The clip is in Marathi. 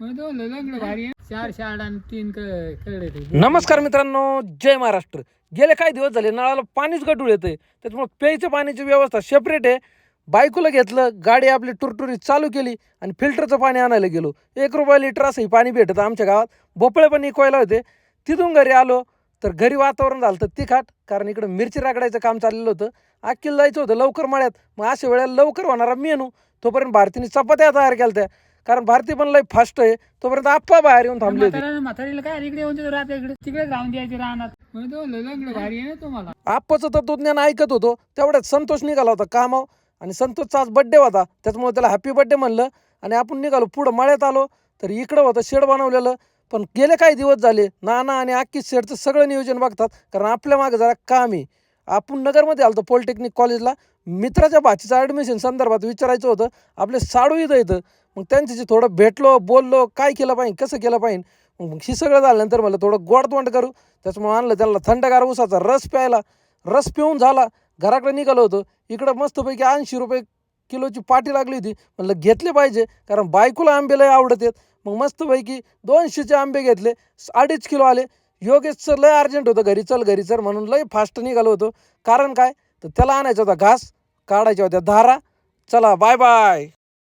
चार आणि तीन ते. नमस्कार मित्रांनो जय महाराष्ट्र. गेले काही दिवस झाले नळाला पाणीच गटूळ येतंय. त्याच्यामुळे प्यायचं पाण्याची व्यवस्था सेपरेट आहे. बायकोला घेतलं गाडी आपली टुरटुरी चालू केली आणि फिल्टरचं पाणी आणायला गेलो. एक रुपया लिटर असंही पाणी भेटतं आमच्या गावात. भोपळे पण इकवायला होते. तिथून घरी आलो तर घरी वातावरण झालं तर तिखाट कारण इकडं मिरची राखडायचं काम चाललेलं होतं. अख्खीला जायचं होतं लवकर मळ्यात. मग अशा वेळेला लवकर होणारा मेनू तोपर्यंत भारतीने चपात्या तयार केल्या त्या कारण भारती पण लय फास्ट आहे. तोपर्यंत आप्पा बाहेर येऊन थांबले होते. म्हाताऱ्याला म्हातारीला काय इकडे येऊन देतो राहते इकडे. तिकडेच राहून द्यायचे राहणार म्हणजे तो लग्न भारी आहे ना तुम्हाला. आप्पाचं तत्वज्ञान ऐकत होतो. तेवढ्यात संतोष निघाला होता कामाव आणि संतोषचा आज बड्डे होता. त्याच्यामुळे त्याला हॅपी बड्डे म्हणलं. आणि आपण निघालो पुढं मळ्यात आलो. तर इकडं होतं शेड बनवलेलं. पण गेले काही दिवस झाले. नाना आणि अख्खी शेडचं सगळं नियोजन बघतात. कारण आपल्या मागे जरा काम आहे. आपण नगरमध्ये आलो पॉलिटेक्निक कॉलेजला मित्राच्या भाचीचं ॲडमिशन संदर्भात विचारायचं होतं. आपले साडू इथं येतं मग त्यांच्याशी थोडं भेटलो बोललो काय केलं पाहिजे कसं केलं पाहिजे? मग हे सगळं झाल्यानंतर मला थोडं गोडतोंड करू. त्याच्यामुळे आणलं त्यांना थंडगार उसाचा रस प्यायला. रस पिऊन झाला. घराकडे निघालो होतो. इकडं मस्तपैकी ऐंशी रुपये किलोची पाटी लागली होती. म्हणलं घेतले पाहिजे कारण बायकोला आंबे लय आवडत आहेत. मग मस्तपैकी दोनशेचे आंबे घेतले. अडीच किलो आले. योगेशचं लय अर्जंट होतं घरी. चल घरी चल म्हणून लय फास्ट निघालो होतो. कारण काय? तर त्याला आणायचा होता घास. काढायच्या होत्या धारा. चला बाय बाय